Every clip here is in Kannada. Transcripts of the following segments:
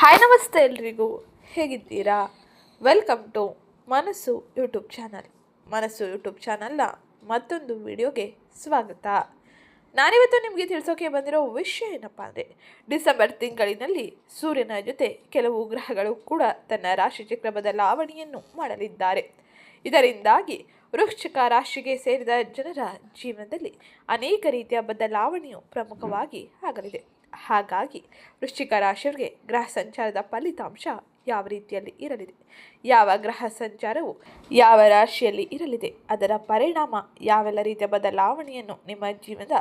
ಹಾಯ್, ನಮಸ್ತೆ ಎಲ್ರಿಗೂ. ಹೇಗಿದ್ದೀರಾ? Welcome to Manasu YouTube channel Manasu YouTube ಚಾನಲ್ನ ಮತ್ತೊಂದು ವಿಡಿಯೋಗೆ ಸ್ವಾಗತ. ನಾನಿವತ್ತು ನಿಮಗೆ ತಿಳಿಸೋಕೆ ಬಂದಿರೋ ವಿಷಯ ಏನಪ್ಪ ಅಂದರೆ, ಡಿಸೆಂಬರ್ ತಿಂಗಳಿನಲ್ಲಿ ಸೂರ್ಯನ ಜೊತೆ ಕೆಲವು ಗ್ರಹಗಳು ಕೂಡ ತನ್ನ ರಾಶಿ ಚಕ್ರ ಬದಲಾವಣೆಯನ್ನು ಮಾಡಲಿದ್ದಾರೆ. ಇದರಿಂದಾಗಿ ವೃಶ್ಚಿಕ ರಾಶಿಗೆ ಸೇರಿದ ಜನರ ಜೀವನದಲ್ಲಿ ಅನೇಕ ರೀತಿಯ ಬದಲಾವಣೆಯು ಪ್ರಮುಖವಾಗಿ ಆಗಲಿದೆ. ಹಾಗಾಗಿ ವೃಶ್ಚಿಕ ರಾಶಿಯವರಿಗೆ ಗ್ರಹ ಸಂಚಾರದ ಫಲಿತಾಂಶ ಯಾವ ರೀತಿಯಲ್ಲಿ ಇರಲಿದೆ? ಯಾವ ಗ್ರಹ ಸಂಚಾರವು ಯಾವ ರಾಶಿಯಲ್ಲಿ ಇರಲಿದೆ? ಅದರ ಪರಿಣಾಮ ಯಾವೆಲ್ಲ ರೀತಿಯ ಬದಲಾವಣೆಯನ್ನು ನಿಮ್ಮ ಜೀವನದ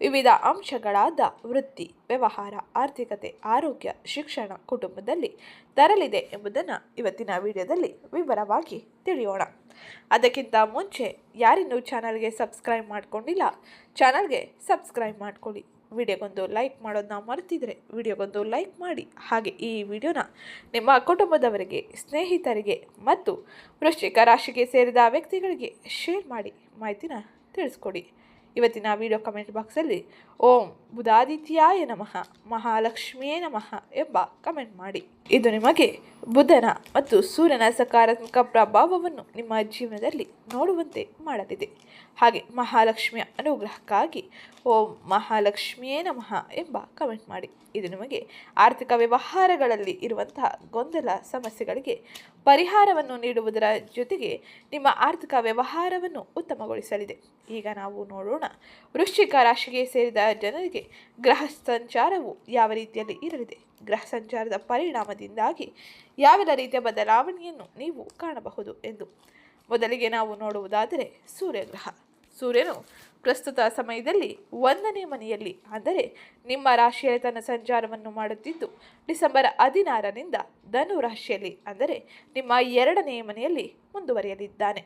ವಿವಿಧ ಅಂಶಗಳಾದ ವೃತ್ತಿ, ವ್ಯವಹಾರ, ಆರ್ಥಿಕತೆ, ಆರೋಗ್ಯ, ಶಿಕ್ಷಣ, ಕುಟುಂಬದಲ್ಲಿ ತರಲಿದೆ ಎಂಬುದನ್ನು ಇವತ್ತಿನ ವಿಡಿಯೋದಲ್ಲಿ ವಿವರವಾಗಿ ತಿಳಿಯೋಣ. ಅದಕ್ಕಿಂತ ಮುಂಚೆ ಯಾರಿನ್ನೂ ಚಾನಲ್ಗೆ ಸಬ್ಸ್ಕ್ರೈಬ್ ಮಾಡಿಕೊಂಡಿಲ್ಲ, ಚಾನಲ್ಗೆ ಸಬ್ಸ್ಕ್ರೈಬ್ ಮಾಡ್ಕೊಳ್ಳಿ. ವಿಡಿಯೋಗೊಂದು ಲೈಕ್ ಮಾಡೋದನ್ನ ಮರೆತಿದ್ರೆ ವಿಡಿಯೋಗೊಂದು ಲೈಕ್ ಮಾಡಿ. ಹಾಗೆ ಈ ವಿಡಿಯೋನ ನಿಮ್ಮ ಕುಟುಂಬದವರಿಗೆ, ಸ್ನೇಹಿತರಿಗೆ ಮತ್ತು ವೃಶ್ಚಿಕ ರಾಶಿಗೆ ಸೇರಿದ ವ್ಯಕ್ತಿಗಳಿಗೆ ಶೇರ್ ಮಾಡಿ ಮಾಹಿತಿನ ತಿಳಿಸ್ಕೊಡಿ. ಇವತ್ತಿನ ವಿಡಿಯೋ ಕಮೆಂಟ್ ಬಾಕ್ಸಲ್ಲಿ ಓಂ ಬುಧಾದಿತ್ಯಾಯ ನಮಃ, ಮಹಾಲಕ್ಷ್ಮಿಯೇ ನಮಃ ಎಂಬ ಕಮೆಂಟ್ ಮಾಡಿ. ಇದು ನಿಮಗೆ ಬುಧನ ಮತ್ತು ಸೂರ್ಯನ ಸಕಾರಾತ್ಮಕ ಪ್ರಭಾವವನ್ನು ನಿಮ್ಮ ಜೀವನದಲ್ಲಿ ನೋಡುವಂತೆ ಮಾಡಲಿದೆ. ಹಾಗೆ ಮಹಾಲಕ್ಷ್ಮಿಯ ಅನುಗ್ರಹಕ್ಕಾಗಿ ಓಂ ಮಹಾಲಕ್ಷ್ಮಿಯೇ ನಮಃ ಎಂಬ ಕಮೆಂಟ್ ಮಾಡಿ. ಇದು ನಿಮಗೆ ಆರ್ಥಿಕ ವ್ಯವಹಾರಗಳಲ್ಲಿ ಇರುವಂತಹ ಗೊಂದಲ ಸಮಸ್ಯೆಗಳಿಗೆ ಪರಿಹಾರವನ್ನು ನೀಡುವುದರ ಜೊತೆಗೆ ನಿಮ್ಮ ಆರ್ಥಿಕ ವ್ಯವಹಾರವನ್ನು ಉತ್ತಮಗೊಳಿಸಲಿದೆ. ಈಗ ನಾವು ನೋಡೋಣ, ವೃಶ್ಚಿಕ ರಾಶಿಗೆ ಸೇರಿದ ಜನರಿಗೆ ಗ್ರಹ ಸಂಚಾರವು ಯಾವ ರೀತಿಯಲ್ಲಿ ಇರಲಿದೆ? ಗ್ರಹ ಸಂಚಾರದ ಪರಿಣಾಮದಿಂದಾಗಿ ಯಾವೆಲ್ಲ ರೀತಿಯ ಬದಲಾವಣೆಯನ್ನು ನೀವು ಕಾಣಬಹುದು ಎಂದು ಮೊದಲಿಗೆ ನಾವು ನೋಡುವುದಾದರೆ ಸೂರ್ಯಗ್ರಹ. ಸೂರ್ಯನು ಪ್ರಸ್ತುತ ಸಮಯದಲ್ಲಿ ಒಂದನೇ ಮನೆಯಲ್ಲಿ, ಅಂದರೆ ನಿಮ್ಮ ರಾಶಿಯಲ್ಲಿ ತನ್ನ ಸಂಚಾರವನ್ನು ಮಾಡುತ್ತಿದ್ದು, ಡಿಸೆಂಬರ್ ಹದಿನಾರರಿಂದ ಧನು ರಾಶಿಯಲ್ಲಿ, ಅಂದರೆ ನಿಮ್ಮ ಎರಡನೇ ಮನೆಯಲ್ಲಿ ಮುಂದುವರಿಯಲಿದ್ದಾನೆ.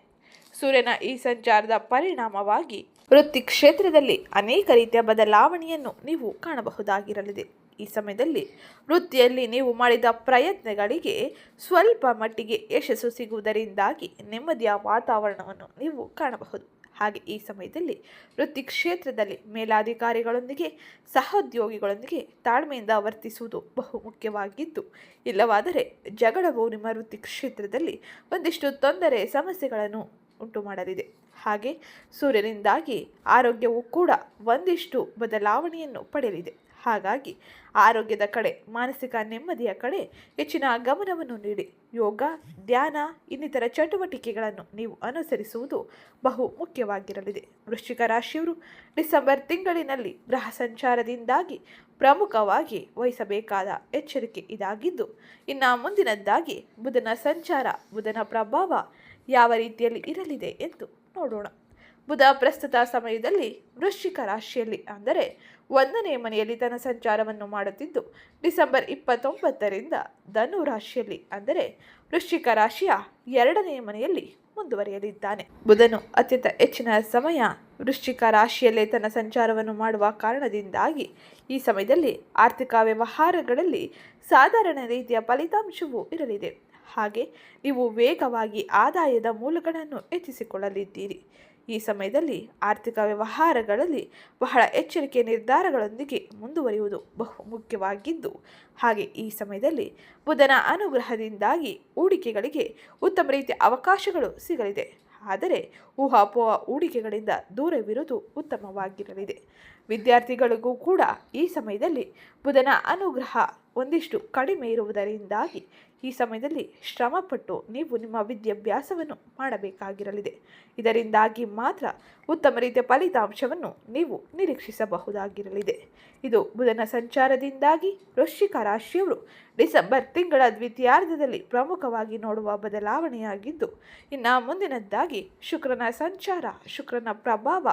ಸೂರ್ಯನ ಈ ಸಂಚಾರದ ಪರಿಣಾಮವಾಗಿ ವೃತ್ತಿ ಕ್ಷೇತ್ರದಲ್ಲಿ ಅನೇಕ ರೀತಿಯ ಬದಲಾವಣೆಯನ್ನು ನೀವು ಕಾಣಬಹುದಾಗಿರಲಿದೆ. ಈ ಸಮಯದಲ್ಲಿ ವೃತ್ತಿಯಲ್ಲಿ ನೀವು ಮಾಡಿದ ಪ್ರಯತ್ನಗಳಿಗೆ ಸ್ವಲ್ಪ ಮಟ್ಟಿಗೆ ಯಶಸ್ಸು ಸಿಗುವುದರಿಂದಾಗಿ ನೆಮ್ಮದಿಯ ವಾತಾವರಣವನ್ನು ನೀವು ಕಾಣಬಹುದು. ಹಾಗೆ ಈ ಸಮಯದಲ್ಲಿ ವೃತ್ತಿ ಕ್ಷೇತ್ರದಲ್ಲಿ ಮೇಲಾಧಿಕಾರಿಗಳೊಂದಿಗೆ, ಸಹೋದ್ಯೋಗಿಗಳೊಂದಿಗೆ ತಾಳ್ಮೆಯಿಂದ ವರ್ತಿಸುವುದು ಬಹು ಮುಖ್ಯವಾಗಿದ್ದು, ಇಲ್ಲವಾದರೆ ಜಗಳವು ನಿಮ್ಮ ವೃತ್ತಿ ಕ್ಷೇತ್ರದಲ್ಲಿ ಒಂದಿಷ್ಟು ತೊಂದರೆ, ಸಮಸ್ಯೆಗಳನ್ನು ಉಂಟು ಮಾಡಲಿದೆ ಹಾಗೆ ಸೂರ್ಯನಿಂದಾಗಿ ಆರೋಗ್ಯವು ಕೂಡ ಒಂದಿಷ್ಟು ಬದಲಾವಣೆಯನ್ನು ಪಡೆಯಲಿದೆ. ಹಾಗಾಗಿ ಆರೋಗ್ಯದ ಕಡೆ, ಮಾನಸಿಕ ನೆಮ್ಮದಿಯ ಕಡೆ ಹೆಚ್ಚಿನ ಗಮನವನ್ನು ನೀಡಿ. ಯೋಗ, ಧ್ಯಾನ, ಇನ್ನಿತರ ಚಟುವಟಿಕೆಗಳನ್ನು ನೀವು ಅನುಸರಿಸುವುದು ಬಹು ಮುಖ್ಯವಾಗಿರಲಿದೆ. ವೃಶ್ಚಿಕ ರಾಶಿಯವರು ಡಿಸೆಂಬರ್ ತಿಂಗಳಿನಲ್ಲಿ ಗ್ರಹ ಸಂಚಾರದಿಂದಾಗಿ ಪ್ರಮುಖವಾಗಿ ವಹಿಸಬೇಕಾದ ಎಚ್ಚರಿಕೆ ಇದಾಗಿದ್ದು, ಇನ್ನು ಮುಂದಿನದ್ದಾಗಿ ಬುಧನ ಸಂಚಾರ, ಬುಧನ ಪ್ರಭಾವ ಯಾವ ರೀತಿಯಲ್ಲಿ ಇರಲಿದೆ ಎಂದು ನೋಡೋಣ. ಬುಧ ಪ್ರಸ್ತುತ ಸಮಯದಲ್ಲಿ ವೃಶ್ಚಿಕ ರಾಶಿಯಲ್ಲಿ ಅಂದರೆ ಒಂದನೇ ಮನೆಯಲ್ಲಿ ತನ್ನ ಸಂಚಾರವನ್ನು ಮಾಡುತ್ತಿದ್ದು, ಡಿಸೆಂಬರ್ ಇಪ್ಪತ್ತೊಂಬತ್ತರಿಂದ ಧನು ರಾಶಿಯಲ್ಲಿ ಅಂದರೆ ವೃಶ್ಚಿಕ ರಾಶಿಯ ಎರಡನೇ ಮನೆಯಲ್ಲಿ ಮುಂದುವರಿಯಲಿದ್ದಾನೆ. ಬುಧನು ಅತ್ಯಂತ ಹೆಚ್ಚಿನ ಸಮಯ ವೃಶ್ಚಿಕ ರಾಶಿಯಲ್ಲೇ ತನ್ನ ಸಂಚಾರವನ್ನು ಮಾಡುವ ಕಾರಣದಿಂದಾಗಿ ಈ ಸಮಯದಲ್ಲಿ ಆರ್ಥಿಕ ವ್ಯವಹಾರಗಳಲ್ಲಿ ಸಾಧಾರಣ ರೀತಿಯ ಫಲಿತಾಂಶವೂ ಇರಲಿದೆ. ಹಾಗೆ ನೀವು ವೇಗವಾಗಿ ಆದಾಯದ ಮೂಲಗಳನ್ನು ಹೆಚ್ಚಿಸಿಕೊಳ್ಳಲಿದ್ದೀರಿ. ಈ ಸಮಯದಲ್ಲಿ ಆರ್ಥಿಕ ವ್ಯವಹಾರಗಳಲ್ಲಿ ಬಹಳ ಎಚ್ಚರಿಕೆ ನಿರ್ಧಾರಗಳೊಂದಿಗೆ ಮುಂದುವರಿಯುವುದು ಬಹು ಮುಖ್ಯವಾಗಿದ್ದು, ಹಾಗೆ ಈ ಸಮಯದಲ್ಲಿ ಬುಧನ ಅನುಗ್ರಹದಿಂದಾಗಿ ಹೂಡಿಕೆಗಳಿಗೆ ಉತ್ತಮ ರೀತಿಯ ಅವಕಾಶಗಳು ಸಿಗಲಿದೆ. ಆದರೆ ಊಹಾಪೋಹ ಹೂಡಿಕೆಗಳಿಂದ ದೂರವಿರುವುದು ಉತ್ತಮವಾಗಿರಲಿದೆ. ವಿದ್ಯಾರ್ಥಿಗಳಿಗೂ ಕೂಡ ಈ ಸಮಯದಲ್ಲಿ ಬುಧನ ಅನುಗ್ರಹ ಒಂದಿಷ್ಟು ಕಡಿಮೆ ಇರುವುದರಿಂದಾಗಿ ಈ ಸಮಯದಲ್ಲಿ ಶ್ರಮಪಟ್ಟು ನೀವು ನಿಮ್ಮ ವಿದ್ಯಾಭ್ಯಾಸವನ್ನು ಮಾಡಬೇಕಾಗಿರಲಿದೆ. ಇದರಿಂದಾಗಿ ಮಾತ್ರ ಉತ್ತಮ ರೀತಿಯ ಫಲಿತಾಂಶವನ್ನು ನೀವು ನಿರೀಕ್ಷಿಸಬಹುದಾಗಿರಲಿದೆ. ಇದು ಬುಧನ ಸಂಚಾರದಿಂದಾಗಿ ವೃಶ್ಚಿಕ ರಾಶಿಯವರು ಡಿಸೆಂಬರ್ ತಿಂಗಳ ದ್ವಿತೀಯಾರ್ಧದಲ್ಲಿ ಪ್ರಮುಖವಾಗಿ ನೋಡುವ ಬದಲಾವಣೆಯಾಗಿದ್ದು, ಇನ್ನು ಮುಂದಿನದ್ದಾಗಿ ಶುಕ್ರನ ಸಂಚಾರ, ಶುಕ್ರನ ಪ್ರಭಾವ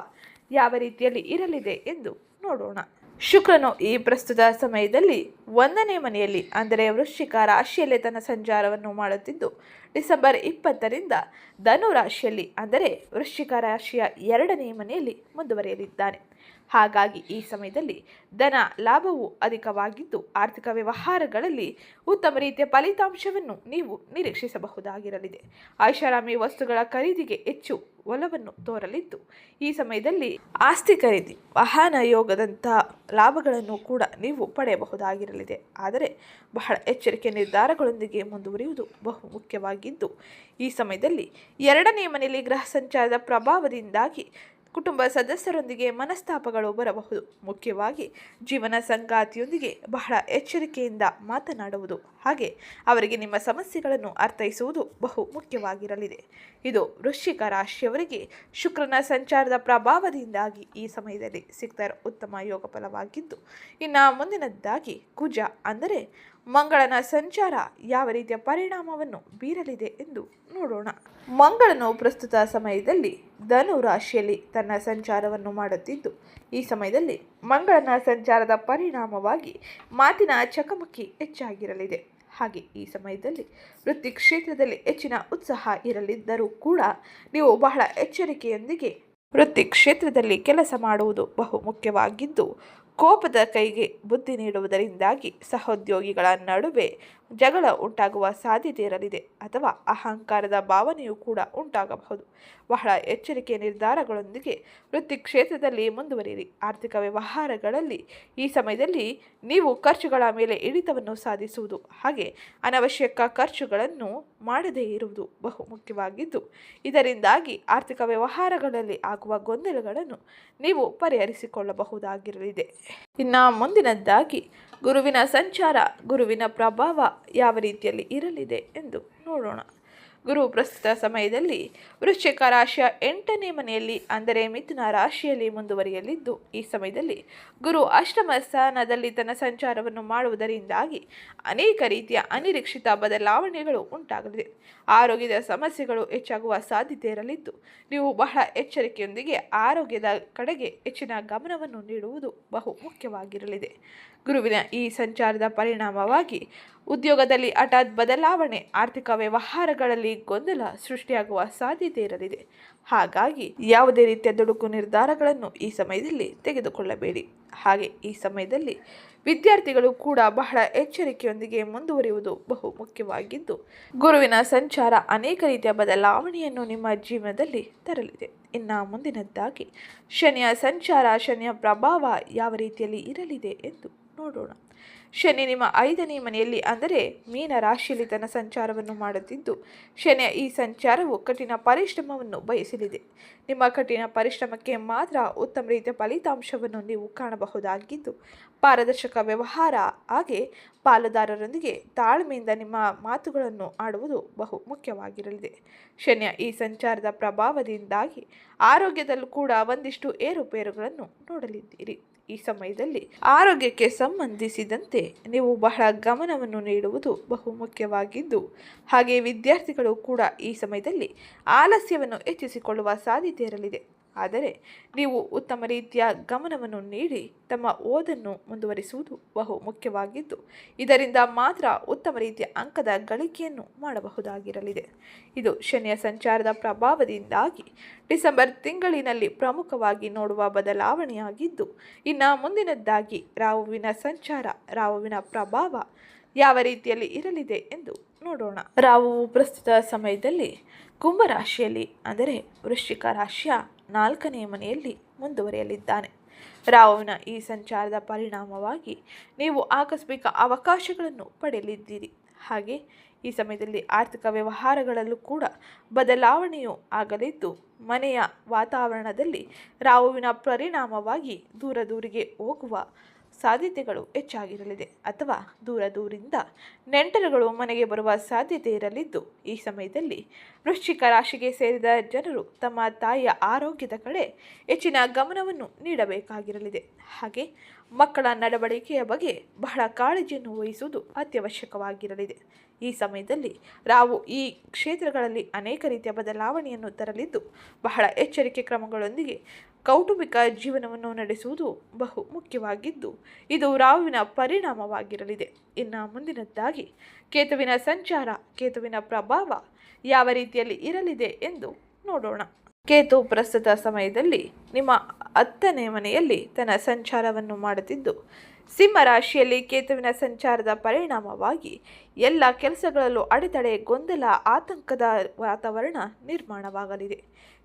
ಯಾವ ರೀತಿಯಲ್ಲಿ ಇರಲಿದೆ ಎಂದು ನೋಡೋಣ. ಶುಕ್ರನು ಈ ಪ್ರಸ್ತುತ ಸಮಯದಲ್ಲಿ ಒಂದನೇ ಮನೆಯಲ್ಲಿ, ಅಂದರೆ ವೃಶ್ಚಿಕ ರಾಶಿಯಲ್ಲೇ ತನ್ನ ಸಂಚಾರವನ್ನು ಮಾಡುತ್ತಿದ್ದು, ಡಿಸೆಂಬರ್ ಇಪ್ಪತ್ತರಿಂದ ಧನು ರಾಶಿಯಲ್ಲಿ, ಅಂದರೆ ವೃಶ್ಚಿಕ ರಾಶಿಯ ಎರಡನೇ ಮನೆಯಲ್ಲಿ ಮುಂದುವರಿಯಲಿದ್ದಾನೆ. ಹಾಗಾಗಿ ಈ ಸಮಯದಲ್ಲಿ ಧನ ಲಾಭವು ಅಧಿಕವಾಗಿದ್ದು ಆರ್ಥಿಕ ವ್ಯವಹಾರಗಳಲ್ಲಿ ಉತ್ತಮ ರೀತಿಯ ಫಲಿತಾಂಶವನ್ನು ನೀವು ನಿರೀಕ್ಷಿಸಬಹುದಾಗಿರಲಿದೆ. ಐಷಾರಾಮಿ ವಸ್ತುಗಳ ಖರೀದಿಗೆ ಹೆಚ್ಚು ಒಲವನ್ನು ತೋರಲಿದ್ದು, ಈ ಸಮಯದಲ್ಲಿ ಆಸ್ತಿ ಖರೀದಿ, ವಾಹನ ಯೋಗದಂಥ ಲಾಭಗಳನ್ನು ಕೂಡ ನೀವು ಪಡೆಯಬಹುದಾಗಿರಲಿದೆ. ಆದರೆ ಬಹಳ ಎಚ್ಚರಿಕೆ ನಿರ್ಧಾರಗಳೊಂದಿಗೆ ಮುಂದುವರಿಯುವುದು ಬಹು ಮುಖ್ಯವಾಗಿದ್ದು, ಈ ಸಮಯದಲ್ಲಿ ಎರಡನೇ ಮನೆಯಲ್ಲಿ ಗ್ರಹ ಸಂಚಾರದ ಪ್ರಭಾವದಿಂದಾಗಿ ಕುಟುಂಬ ಸದಸ್ಯರೊಂದಿಗೆ ಮನಸ್ತಾಪಗಳು ಬರಬಹುದು. ಮುಖ್ಯವಾಗಿ ಜೀವನ ಸಂಗಾತಿಯೊಂದಿಗೆ ಬಹಳ ಎಚ್ಚರಿಕೆಯಿಂದ ಮಾತನಾಡುವುದು. ಹಾಗೆ ಅವರಿಗೆ ನಿಮ್ಮ ಸಮಸ್ಯೆಗಳನ್ನು ಅರ್ಥೈಸುವುದು ಬಹು ಮುಖ್ಯವಾಗಿರಲಿದೆ. ಇದು ವೃಶ್ಚಿಕ ರಾಶಿಯವರಿಗೆ ಶುಕ್ರನ ಸಂಚಾರದ ಪ್ರಭಾವದಿಂದಾಗಿ ಈ ಸಮಯದಲ್ಲಿ ಸಿಗ್ತಾ ಉತ್ತಮ ಯೋಗ ಫಲವಾಗಿದ್ದು ಇನ್ನು ಮುಂದಿನದ್ದಾಗಿ ಕುಜ ಅಂದರೆ ಮಂಗಳನ ಸಂಚಾರ ಯಾವ ರೀತಿಯ ಪರಿಣಾಮವನ್ನು ಬೀರಲಿದೆ ಎಂದು ನೋಡೋಣ. ಮಂಗಳನು ಪ್ರಸ್ತುತ ಸಮಯದಲ್ಲಿ ಧನು ರಾಶಿಯಲ್ಲಿ ತನ್ನ ಸಂಚಾರವನ್ನು ಮಾಡುತ್ತಿದ್ದು, ಈ ಸಮಯದಲ್ಲಿ ಮಂಗಳನ ಸಂಚಾರದ ಪರಿಣಾಮವಾಗಿ ಮಾತಿನ ಚಕಮಕಿ ಹೆಚ್ಚಾಗಿರಲಿದೆ. ಹಾಗೆ ಈ ಸಮಯದಲ್ಲಿ ವೃತ್ತಿ ಕ್ಷೇತ್ರದಲ್ಲಿ ಹೆಚ್ಚಿನ ಉತ್ಸಾಹ ಇರಲಿದ್ದರೂ ಕೂಡ ನೀವು ಬಹಳ ಎಚ್ಚರಿಕೆಯೊಂದಿಗೆ ವೃತ್ತಿ ಕ್ಷೇತ್ರದಲ್ಲಿ ಕೆಲಸ ಮಾಡುವುದು ಬಹು ಮುಖ್ಯವಾಗಿದ್ದು ಕೋಪದ ಕೈಗೆ ಬುದ್ಧಿ ನೀಡುವುದರಿಂದಾಗಿ ಸಹೋದ್ಯೋಗಿಗಳ ನಡುವೆ ಜಗಳ ಉಂಟಾಗುವ ಸಾಧ್ಯತೆ ಇರಲಿದೆ ಅಥವಾ ಅಹಂಕಾರದ ಭಾವನೆಯೂ ಕೂಡ ಉಂಟಾಗಬಹುದು. ಬಹಳ ಎಚ್ಚರಿಕೆ ನಿರ್ಧಾರಗಳೊಂದಿಗೆ ವೃತ್ತಿ ಕ್ಷೇತ್ರದಲ್ಲಿ ಮುಂದುವರಿಯಿರಿ. ಆರ್ಥಿಕ ವ್ಯವಹಾರಗಳಲ್ಲಿ ಈ ಸಮಯದಲ್ಲಿ ನೀವು ಖರ್ಚುಗಳ ಮೇಲೆ ಹಿಡಿತವನ್ನು ಸಾಧಿಸುವುದು ಹಾಗೆ ಅನವಶ್ಯಕ ಖರ್ಚುಗಳನ್ನು ಮಾಡದೇ ಇರುವುದು ಬಹು ಮುಖ್ಯವಾಗಿದ್ದು, ಇದರಿಂದಾಗಿ ಆರ್ಥಿಕ ವ್ಯವಹಾರಗಳಲ್ಲಿ ಆಗುವ ಗೊಂದಲಗಳನ್ನು ನೀವು ಪರಿಹರಿಸಿಕೊಳ್ಳಬಹುದಾಗಿರಲಿದೆ. ಇನ್ನು ಮುಂದಿನದ್ದಾಗಿ, ಗುರುವಿನ ಸಂಚಾರ, ಗುರುವಿನ ಪ್ರಭಾವ ಯಾವ ರೀತಿಯಲ್ಲಿ ಇರಲಿದೆ ಎಂದು ನೋಡೋಣ. ಗುರು, ಪ್ರಸ್ತುತ ಸಮಯದಲ್ಲಿ ವೃಶ್ಚಿಕ ರಾಶಿಯ ಎಂಟನೇ ಮನೆಯಲ್ಲಿ, ಅಂದರೆ ಮಿಥುನ ರಾಶಿಯಲ್ಲಿ ಮುಂದುವರಿಯಲಿದ್ದು, ಈ ಸಮಯದಲ್ಲಿ ಗುರು ಅಷ್ಟಮ ಸ್ಥಾನದಲ್ಲಿ ತನ್ನ ಸಂಚಾರವನ್ನು ಮಾಡುವುದರಿಂದಾಗಿ ಅನೇಕ ರೀತಿಯ ಅನಿರೀಕ್ಷಿತ ಬದಲಾವಣೆಗಳು ಉಂಟಾಗಲಿದೆ. ಆರೋಗ್ಯದ ಸಮಸ್ಯೆಗಳು ಹೆಚ್ಚಾಗುವ ಸಾಧ್ಯತೆ ಇರಲಿದ್ದು, ನೀವು ಬಹಳ ಎಚ್ಚರಿಕೆಯೊಂದಿಗೆ ಆರೋಗ್ಯದ ಕಡೆಗೆ ಹೆಚ್ಚಿನ ಗಮನವನ್ನು ನೀಡುವುದು ಬಹು ಮುಖ್ಯವಾಗಿರಲಿದೆ. ಗುರುವಿನ ಈ ಸಂಚಾರದ ಪರಿಣಾಮವಾಗಿ ಉದ್ಯೋಗದಲ್ಲಿ ಹಠಾತ್ ಬದಲಾವಣೆ, ಆರ್ಥಿಕ ವ್ಯವಹಾರಗಳಲ್ಲಿ ಗೊಂದಲ ಸೃಷ್ಟಿಯಾಗುವ ಸಾಧ್ಯತೆ ಇರಲಿದೆ. ಹಾಗಾಗಿ ಯಾವುದೇ ರೀತಿಯ ದುಡುಕು ನಿರ್ಧಾರಗಳನ್ನು ಈ ಸಮಯದಲ್ಲಿ ತೆಗೆದುಕೊಳ್ಳಬೇಡಿ. ಹಾಗೆ ಈ ಸಮಯದಲ್ಲಿ ವಿದ್ಯಾರ್ಥಿಗಳು ಕೂಡ ಬಹಳ ಎಚ್ಚರಿಕೆಯೊಂದಿಗೆ ಮುಂದುವರಿಯುವುದು ಬಹು ಮುಖ್ಯವಾಗಿದ್ದು, ಗುರುವಿನ ಸಂಚಾರ ಅನೇಕ ರೀತಿಯ ಬದಲಾವಣೆಯನ್ನು ನಿಮ್ಮ ಜೀವನದಲ್ಲಿ ತರಲಿದೆ. ಇನ್ನು ಮುಂದಿನದ್ದಾಗಿ, ಶನಿಯ ಸಂಚಾರ, ಶನಿಯ ಪ್ರಭಾವ ಯಾವ ರೀತಿಯಲ್ಲಿ ಇರಲಿದೆ ಎಂದು ನೋಡೋಣ. ಶನಿ ನಿಮ್ಮ ಐದನೇ ಮನೆಯಲ್ಲಿ ಅಂದರೆ ಮೀನ ರಾಶಿಯಲ್ಲಿ ತನ್ನ ಸಂಚಾರವನ್ನು ಮಾಡುತ್ತಿದ್ದು, ಶನಿಯ ಈ ಸಂಚಾರವು ಕಠಿಣ ಪರಿಶ್ರಮವನ್ನು ಬಯಸಲಿದೆ. ನಿಮ್ಮ ಕಠಿಣ ಪರಿಶ್ರಮಕ್ಕೆ ಮಾತ್ರ ಉತ್ತಮ ರೀತಿಯ ಫಲಿತಾಂಶವನ್ನು ನೀವು ಕಾಣಬಹುದಾಗಿದ್ದು, ಪಾರದರ್ಶಕ ವ್ಯವಹಾರ, ಹಾಗೆ ಪಾಲುದಾರರೊಂದಿಗೆ ತಾಳ್ಮೆಯಿಂದ ನಿಮ್ಮ ಮಾತುಗಳನ್ನು ಆಡುವುದು ಬಹು ಮುಖ್ಯವಾಗಿರಲಿದೆ. ಶನಿಯ ಈ ಸಂಚಾರದ ಪ್ರಭಾವದಿಂದಾಗಿ ಆರೋಗ್ಯದಲ್ಲೂ ಕೂಡ ಒಂದಿಷ್ಟು ಏರುಪೇರುಗಳನ್ನು ನೋಡಲಿದ್ದೀರಿ. ಈ ಸಮಯದಲ್ಲಿ ಆರೋಗ್ಯಕ್ಕೆ ಸಂಬಂಧಿಸಿದಂತೆ ನೀವು ಬಹಳ ಗಮನವನ್ನು ನೀಡುವುದು ಬಹುಮುಖ್ಯವಾಗಿದ್ದು ಹಾಗೆ ವಿದ್ಯಾರ್ಥಿಗಳು ಕೂಡ ಈ ಸಮಯದಲ್ಲಿ ಆಲಸ್ಯವನ್ನು ಹೆಚ್ಚಿಸಿಕೊಳ್ಳುವ ಸಾಧ್ಯತೆ ಇರಲಿದೆ. ಆದರೆ ನೀವು ಉತ್ತಮ ರೀತಿಯ ಗಮನವನ್ನು ನೀಡಿ ತಮ್ಮ ಓದನ್ನು ಮುಂದುವರಿಸುವುದು ಬಹು ಮುಖ್ಯವಾಗಿದ್ದು, ಇದರಿಂದ ಮಾತ್ರ ಉತ್ತಮ ರೀತಿಯ ಅಂಕದ ಗಳಿಕೆಯನ್ನು ಮಾಡಬಹುದಾಗಿರಲಿದೆ. ಇದು ಶನಿಯ ಸಂಚಾರದ ಪ್ರಭಾವದಿಂದಾಗಿ ಡಿಸೆಂಬರ್ ತಿಂಗಳಿನಲ್ಲಿ ಪ್ರಮುಖವಾಗಿ ನೋಡುವ ಬದಲಾವಣೆಯಾಗಿದ್ದು, ಇನ್ನು ಮುಂದಿನದ್ದಾಗಿ ರಾಹುವಿನ ಸಂಚಾರ, ರಾಹುವಿನ ಪ್ರಭಾವ ಯಾವ ರೀತಿಯಲ್ಲಿ ಇರಲಿದೆ ಎಂದು ನೋಡೋಣ. ರಾಹುವು ಪ್ರಸ್ತುತ ಸಮಯದಲ್ಲಿ ಕುಂಭರಾಶಿಯಲ್ಲಿ ಅಂದರೆ ವೃಶ್ಚಿಕ ರಾಶಿಯ ನಾಲ್ಕನೇ ಮನೆಯಲ್ಲಿ ಮುಂದುವರಿಯಲಿದ್ದಾನೆ. ರಾಹುವಿನ ಈ ಸಂಚಾರದ ಪರಿಣಾಮವಾಗಿ ನೀವು ಆಕಸ್ಮಿಕ ಅವಕಾಶಗಳನ್ನು ಪಡೆಯಲಿದ್ದೀರಿ. ಹಾಗೆ ಈ ಸಮಯದಲ್ಲಿ ಆರ್ಥಿಕ ವ್ಯವಹಾರಗಳಲ್ಲೂ ಕೂಡ ಬದಲಾವಣೆಯು ಆಗಲಿದ್ದು, ಮನೆಯ ವಾತಾವರಣದಲ್ಲಿ ರಾಹುವಿನ ಪರಿಣಾಮವಾಗಿ ದೂರ ದೂರಿಗೆ ಹೋಗುವ ಸಾಧ್ಯತೆಗಳು ಹೆಚ್ಚಾಗಿರಲಿದೆ ಅಥವಾ ದೂರ ದೂರಿಂದ ನೆಂಟರುಗಳು ಮನೆಗೆ ಬರುವ ಸಾಧ್ಯತೆ ಇರಲಿದ್ದು, ಈ ಸಮಯದಲ್ಲಿ ವೃಶ್ಚಿಕ ರಾಶಿಗೆ ಸೇರಿದ ಜನರು ತಮ್ಮ ತಾಯಿಯ ಆರೋಗ್ಯದ ಕಡೆ ಹೆಚ್ಚಿನ ಗಮನವನ್ನು ನೀಡಬೇಕಾಗಿರಲಿದೆ. ಹಾಗೆ ಮಕ್ಕಳ ನಡವಳಿಕೆಯ ಬಗ್ಗೆ ಬಹಳ ಕಾಳಜಿಯನ್ನು ವಹಿಸುವುದು ಅತ್ಯವಶ್ಯಕವಾಗಿರಲಿದೆ. ಈ ಸಮಯದಲ್ಲಿ ರಾವು ಈ ಕ್ಷೇತ್ರಗಳಲ್ಲಿ ಅನೇಕ ರೀತಿಯ ಬದಲಾವಣೆಯನ್ನು ತರಲಿದ್ದು, ಬಹಳ ಎಚ್ಚರಿಕೆ ಕ್ರಮಗಳೊಂದಿಗೆ ಕೌಟುಂಬಿಕ ಜೀವನವನ್ನು ನಡೆಸುವುದು ಬಹು ಮುಖ್ಯವಾಗಿದ್ದು, ಇದು ರಾಹುವಿನ ಪರಿಣಾಮವಾಗಿರಲಿದೆ. ಇನ್ನು ಮುಂದಿನದ್ದಾಗಿ, ಕೇತುವಿನ ಸಂಚಾರ, ಕೇತುವಿನ ಪ್ರಭಾವ ಯಾವ ರೀತಿಯಲ್ಲಿ ಇರಲಿದೆ ಎಂದು ನೋಡೋಣ. ಕೇತು ಪ್ರಸ್ತುತ ಸಮಯದಲ್ಲಿ ನಿಮ್ಮ ಹತ್ತನೇ ಮನೆಯಲ್ಲಿ ತನ್ನ ಸಂಚಾರವನ್ನು ಮಾಡುತ್ತಿದ್ದು, ಸಿಂಹ ರಾಶಿಯಲ್ಲಿ ಕೇತುವಿನ ಸಂಚಾರದ ಪರಿಣಾಮವಾಗಿ ಎಲ್ಲ ಕೆಲಸಗಳಲ್ಲೂ ಅಡೆತಡೆ ಗೊಂದಲ, ಆತಂಕದ ವಾತಾವರಣ ನಿರ್ಮಾಣವಾಗಲಿದೆ.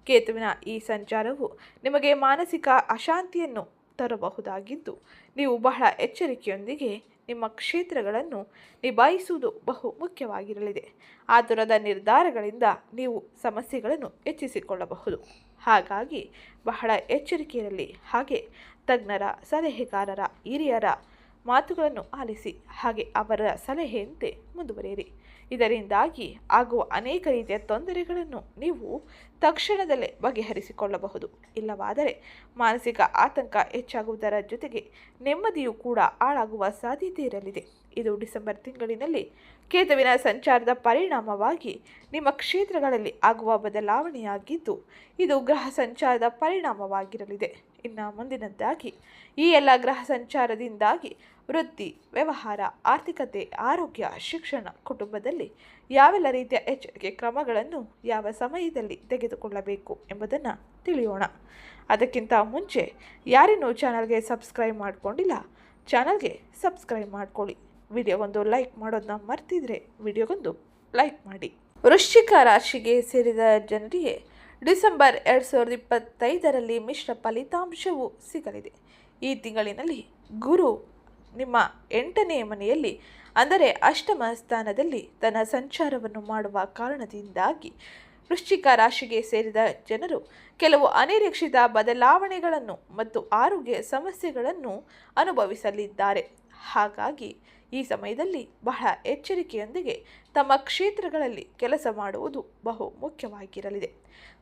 ಕೇತುವಿನ ಈ ಸಂಚಾರವು ನಿಮಗೆ ಮಾನಸಿಕ ಅಶಾಂತಿಯನ್ನು ತರಬಹುದಾಗಿದ್ದು, ನೀವು ಬಹಳ ಎಚ್ಚರಿಕೆಯೊಂದಿಗೆ ನಿಮ್ಮ ಕ್ಷೇತ್ರಗಳನ್ನು ನಿಭಾಯಿಸುವುದು ಬಹು ಮುಖ್ಯವಾಗಿರಲಿದೆ. ಆತುರದ ನಿರ್ಧಾರಗಳಿಂದ ನೀವು ಸಮಸ್ಯೆಗಳನ್ನು ಹೆಚ್ಚಿಸಿಕೊಳ್ಳಬಹುದು. ಹಾಗಾಗಿ ಬಹಳ ಎಚ್ಚರಿಕೆಯಲ್ಲಿ ಹಾಗೆ ತಜ್ಞರ, ಸಲಹೆಗಾರರ, ಹಿರಿಯರ ಮಾತುಗಳನ್ನು ಆಲಿಸಿ, ಹಾಗೆ ಅವರ ಸಲಹೆಯಂತೆ ಮುಂದುವರಿಯಿರಿ. ಇದರಿಂದಾಗಿ ಆಗುವ ಅನೇಕ ರೀತಿಯ ತೊಂದರೆಗಳನ್ನು ನೀವು ತಕ್ಷಣದಲ್ಲೇ ಬಗೆಹರಿಸಿಕೊಳ್ಳಬಹುದು. ಇಲ್ಲವಾದರೆ ಮಾನಸಿಕ ಆತಂಕ ಹೆಚ್ಚಾಗುವುದರ ಜೊತೆಗೆ ನೆಮ್ಮದಿಯೂ ಕೂಡ ಹಾಳಾಗುವ ಸಾಧ್ಯತೆ ಇರಲಿದೆ. ಇದು ಡಿಸೆಂಬರ್ ತಿಂಗಳಿನಲ್ಲಿ ಕೇತುವಿನ ಸಂಚಾರದ ಪರಿಣಾಮವಾಗಿ ನಿಮ್ಮ ಕ್ಷೇತ್ರಗಳಲ್ಲಿ ಆಗುವ ಬದಲಾವಣೆಯಾಗಿದ್ದು, ಇದು ಗ್ರಹ ಸಂಚಾರದ ಪರಿಣಾಮವಾಗಿರಲಿದೆ. ಇನ್ನು ಮುಂದಿನದ್ದಾಗಿ ಈ ಎಲ್ಲ ಗ್ರಹ ಸಂಚಾರದಿಂದಾಗಿ ವೃತ್ತಿ, ವ್ಯವಹಾರ, ಆರ್ಥಿಕತೆ, ಆರೋಗ್ಯ, ಶಿಕ್ಷಣ, ಕುಟುಂಬದಲ್ಲಿ ಯಾವೆಲ್ಲ ರೀತಿಯ ಎಚ್ಚರಿಕೆ ಕ್ರಮಗಳನ್ನು ಯಾವ ಸಮಯದಲ್ಲಿ ತೆಗೆದುಕೊಳ್ಳಬೇಕು ಎಂಬುದನ್ನು ತಿಳಿಯೋಣ. ಅದಕ್ಕಿಂತ ಮುಂಚೆ ಯಾರೇನೂ ಚಾನಲ್ಗೆ ಸಬ್ಸ್ಕ್ರೈಬ್ ಮಾಡಿಕೊಂಡಿಲ್ಲ, ಚಾನಲ್ಗೆ ಸಬ್ಸ್ಕ್ರೈಬ್ ಮಾಡ್ಕೊಳ್ಳಿ. ವಿಡಿಯೋಗೊಂದು ಲೈಕ್ ಮಾಡೋದನ್ನ ಮರ್ತಿದ್ರೆ ವಿಡಿಯೋಗೊಂದು ಲೈಕ್ ಮಾಡಿ. ವೃಶ್ಚಿಕ ರಾಶಿಗೆ ಸೇರಿದ ಜನರಿಗೆ ಡಿಸೆಂಬರ್ ಎರಡು ಸಾವಿರದ ಇಪ್ಪತ್ತೈದರಲ್ಲಿ ಮಿಶ್ರ ಫಲಿತಾಂಶವು ಸಿಗಲಿದೆ. ಈ ತಿಂಗಳಿನಲ್ಲಿ ಗುರು ನಿಮ್ಮ ಎಂಟನೇ ಮನೆಯಲ್ಲಿ, ಅಂದರೆ ಅಷ್ಟಮ ಸ್ಥಾನದಲ್ಲಿ ತನ್ನ ಸಂಚಾರವನ್ನು ಮಾಡುವ ಕಾರಣದಿಂದಾಗಿ ವೃಶ್ಚಿಕ ರಾಶಿಗೆ ಸೇರಿದ ಜನರು ಕೆಲವು ಅನಿರೀಕ್ಷಿತ ಬದಲಾವಣೆಗಳನ್ನು ಮತ್ತು ಆರೋಗ್ಯ ಸಮಸ್ಯೆಗಳನ್ನು ಅನುಭವಿಸಲಿದ್ದಾರೆ. ಹಾಗಾಗಿ ಈ ಸಮಯದಲ್ಲಿ ಬಹಳ ಎಚ್ಚರಿಕೆಯೊಂದಿಗೆ ತಮ್ಮ ಕ್ಷೇತ್ರಗಳಲ್ಲಿ ಕೆಲಸ ಮಾಡುವುದು ಬಹು ಮುಖ್ಯವಾಗಿರಲಿದೆ.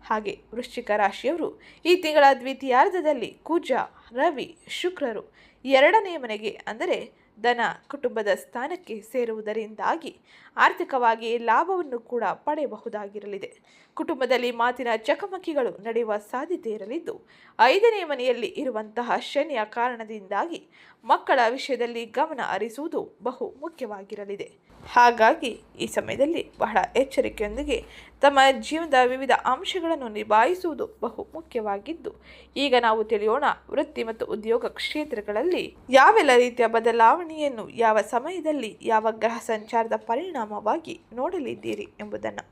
ಹಾಗೆ ವೃಶ್ಚಿಕ ರಾಶಿಯವರು ಈ ತಿಂಗಳ ದ್ವಿತೀಯಾರ್ಧದಲ್ಲಿ ಕುಜ, ರವಿ, ಶುಕ್ರರು ಎರಡನೇ ಮನೆಗೆ ಅಂದರೆ ದನ ಕುಟುಂಬದ ಸ್ಥಾನಕ್ಕೆ ಸೇರುವುದರಿಂದಾಗಿ ಆರ್ಥಿಕವಾಗಿ ಲಾಭವನ್ನು ಕೂಡ ಪಡೆಯಬಹುದಾಗಿರಲಿದೆ. ಕುಟುಂಬದಲ್ಲಿ ಮಾತಿನ ಚಕಮಕಿಗಳು ನಡೆಯುವ ಸಾಧ್ಯತೆ ಇರಲಿದ್ದು, ಐದನೇ ಮನೆಯಲ್ಲಿ ಇರುವಂತಹ ಶನಿಯ ಕಾರಣದಿಂದಾಗಿ ಮಕ್ಕಳ ವಿಷಯದಲ್ಲಿ ಗಮನ ಹರಿಸುವುದು ಬಹು ಮುಖ್ಯವಾಗಿರಲಿದೆ. ಹಾಗಾಗಿ ಈ ಸಮಯದಲ್ಲಿ ಬಹಳ ಎಚ್ಚರಿಕೆಯೊಂದಿಗೆ ತಮ್ಮ ಜೀವನದ ವಿವಿಧ ಅಂಶಗಳನ್ನು ನಿಭಾಯಿಸುವುದು ಬಹು ಮುಖ್ಯವಾಗಿದ್ದು, ಈಗ ನಾವು ತಿಳಿಯೋಣ ವೃತ್ತಿ ಮತ್ತು ಉದ್ಯೋಗ ಕ್ಷೇತ್ರಗಳಲ್ಲಿ ಯಾವೆಲ್ಲ ರೀತಿಯ ಬದಲಾವಣೆಯನ್ನು ಯಾವ ಸಮಯದಲ್ಲಿ ಯಾವ ಗ್ರಹ ಸಂಚಾರದ ಪರಿಣಾಮವಾಗಿ ನೋಡಲಿದ್ದೀರಿ ಎಂಬುದನ್ನು.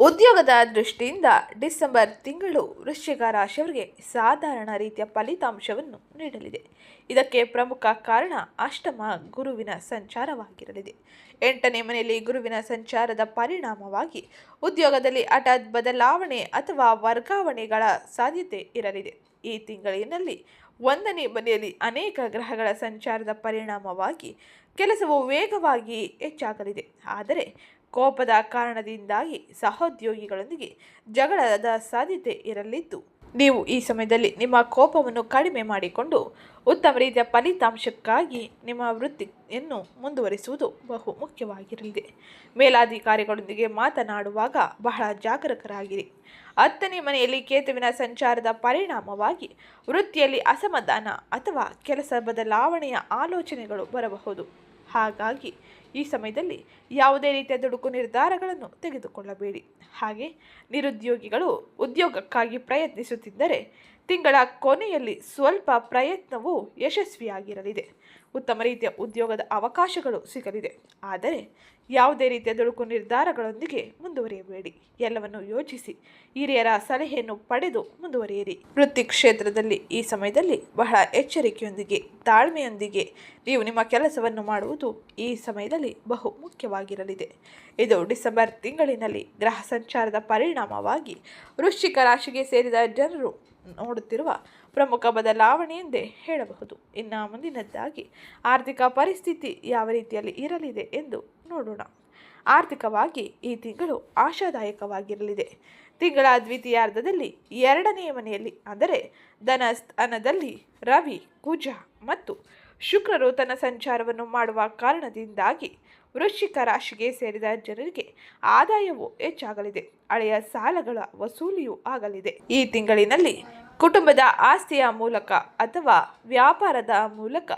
ಉದ್ಯೋಗದ ದೃಷ್ಟಿಯಿಂದ ಡಿಸೆಂಬರ್ ತಿಂಗಳು ವೃಶ್ಚಿಕ ರಾಶಿಯವರಿಗೆ ಸಾಧಾರಣ ರೀತಿಯ ಫಲಿತಾಂಶವನ್ನು ನೀಡಲಿದೆ. ಇದಕ್ಕೆ ಪ್ರಮುಖ ಕಾರಣ ಅಷ್ಟಮ ಗುರುವಿನ ಸಂಚಾರವಾಗಿರಲಿದೆ. ಎಂಟನೇ ಮನೆಯಲ್ಲಿ ಗುರುವಿನ ಸಂಚಾರದ ಪರಿಣಾಮವಾಗಿ ಉದ್ಯೋಗದಲ್ಲಿ ಹಠಾತ್ ಬದಲಾವಣೆ ಅಥವಾ ವರ್ಗಾವಣೆಗಳ ಸಾಧ್ಯತೆ ಇರಲಿದೆ. ಈ ತಿಂಗಳಿನಲ್ಲಿ ಒಂದನೇ ಮನೆಯಲ್ಲಿ ಅನೇಕ ಗ್ರಹಗಳ ಸಂಚಾರದ ಪರಿಣಾಮವಾಗಿ ಕೆಲಸವು ವೇಗವಾಗಿ ಹೆಚ್ಚಾಗಲಿದೆ. ಆದರೆ ಕೋಪದ ಕಾರಣದಿಂದಾಗಿ ಸಹೋದ್ಯೋಗಿಗಳೊಂದಿಗೆ ಜಗಳದ ಸಾಧ್ಯತೆ ಇರಲಿದ್ದು, ನೀವು ಈ ಸಮಯದಲ್ಲಿ ನಿಮ್ಮ ಕೋಪವನ್ನು ಕಡಿಮೆ ಮಾಡಿಕೊಂಡು ಉತ್ತಮ ರೀತಿಯ ಫಲಿತಾಂಶಕ್ಕಾಗಿ ನಿಮ್ಮ ವೃತ್ತಿಯನ್ನು ಮುಂದುವರಿಸುವುದು ಬಹು ಮುಖ್ಯವಾಗಿರಲಿದೆ. ಮೇಲಾಧಿಕಾರಿಗಳೊಂದಿಗೆ ಮಾತನಾಡುವಾಗ ಬಹಳ ಜಾಗರೂಕರಾಗಿರಿ. ಹತ್ತನೇ ಮನೆಯಲ್ಲಿ ಕೇತುವಿನ ಸಂಚಾರದ ಪರಿಣಾಮವಾಗಿ ವೃತ್ತಿಯಲ್ಲಿ ಅಸಮಾಧಾನ ಅಥವಾ ಕೆಲಸ ಬದಲಾವಣೆಯ ಆಲೋಚನೆಗಳು ಬರಬಹುದು. ಹಾಗಾಗಿ ಈ ಸಮಯದಲ್ಲಿ ಯಾವುದೇ ರೀತಿಯ ದುಡುಕು ನಿರ್ಧಾರಗಳನ್ನು ತೆಗೆದುಕೊಳ್ಳಬೇಡಿ. ಹಾಗೆ ನಿರುದ್ಯೋಗಿಗಳು ಉದ್ಯೋಗಕ್ಕಾಗಿ ಪ್ರಯತ್ನಿಸುತ್ತಿದ್ದರೆ ತಿಂಗಳ ಕೊನೆಯಲ್ಲಿ ಸ್ವಲ್ಪ ಪ್ರಯತ್ನವು ಯಶಸ್ವಿಯಾಗಿರಲಿದೆ. ಉತ್ತಮ ರೀತಿಯ ಉದ್ಯೋಗದ ಅವಕಾಶಗಳು ಸಿಗಲಿದೆ. ಆದರೆ ಯಾವುದೇ ರೀತಿಯ ದುಡುಕು ನಿರ್ಧಾರಗಳೊಂದಿಗೆ ಮುಂದುವರಿಯಬೇಡಿ. ಎಲ್ಲವನ್ನು ಯೋಚಿಸಿ ಹಿರಿಯರ ಸಲಹೆಯನ್ನು ಪಡೆದು ಮುಂದುವರಿಯಿರಿ. ವೃತ್ತಿ ಕ್ಷೇತ್ರದಲ್ಲಿ ಈ ಸಮಯದಲ್ಲಿ ಬಹಳ ಎಚ್ಚರಿಕೆಯೊಂದಿಗೆ, ತಾಳ್ಮೆಯೊಂದಿಗೆ ನೀವು ನಿಮ್ಮ ಕೆಲಸವನ್ನು ಮಾಡುವುದು ಈ ಸಮಯದಲ್ಲಿ ಬಹು ಮುಖ್ಯವಾಗಿರಲಿದೆ. ಇದು ಡಿಸೆಂಬರ್ ತಿಂಗಳಿನಲ್ಲಿ ಗ್ರಹ ಸಂಚಾರದ ಪರಿಣಾಮವಾಗಿ ವೃಶ್ಚಿಕ ರಾಶಿಗೆ ಸೇರಿದ ಜನರು ನೋಡುತ್ತಿರುವ ಪ್ರಮುಖ ಬದಲಾವಣೆ ಎಂದೇ ಹೇಳಬಹುದು. ಇನ್ನು ಮುಂದಿನದ್ದಾಗಿ, ಆರ್ಥಿಕ ಪರಿಸ್ಥಿತಿ ಯಾವ ರೀತಿಯಲ್ಲಿ ಇರಲಿದೆ ಎಂದು ನೋಡೋಣ. ಆರ್ಥಿಕವಾಗಿ ಈ ತಿಂಗಳು ಆಶಾದಾಯಕವಾಗಿರಲಿದೆ. ತಿಂಗಳ ದ್ವಿತೀಯಾರ್ಧದಲ್ಲಿ ಎರಡನೆಯ ಮನೆಯಲ್ಲಿ, ಅಂದರೆ ಧನಸ್ಥಾನದಲ್ಲಿ ರವಿ ಕುಜ ಮತ್ತು ಶುಕ್ರರು ತನ್ನ ಸಂಚಾರವನ್ನು ಮಾಡುವ ಕಾರಣದಿಂದಾಗಿ ವೃಶ್ಚಿಕ ರಾಶಿಗೆ ಸೇರಿದ ಜನರಿಗೆ ಆದಾಯವು ಹೆಚ್ಚಾಗಲಿದೆ. ಹಳೆಯ ಸಾಲಗಳ ವಸೂಲಿಯೂ ಆಗಲಿದೆ. ಈ ತಿಂಗಳಿನಲ್ಲಿ ಕುಟುಂಬದ ಆಸ್ತಿಯ ಮೂಲಕ ಅಥವಾ ವ್ಯಾಪಾರದ ಮೂಲಕ